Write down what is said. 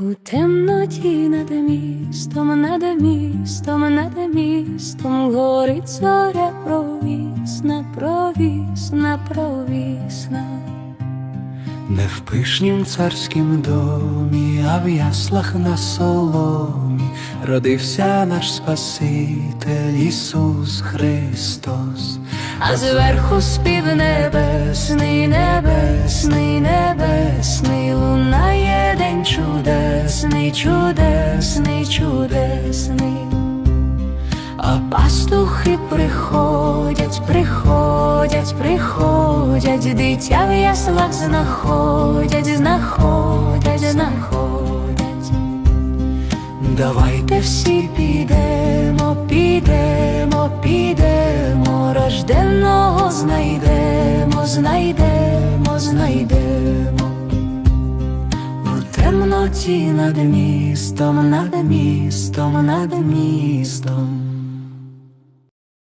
У темноті над містом, над містом, над містом горить зоря провісна, провісна, провісна. Не в пишнім царськім домі, а в яслах на соломі родився наш Спаситель Ісус Христос. А зверху спів небесний, небесний, чудесний, чудесний. А пастухи приходять, приходять, приходять, дитя в яслах знаходять, знаходять, знаходять. Давайте Всі підемо, підемо, підемо, рожденого знайдемо, темноті над містом, над містом, над містом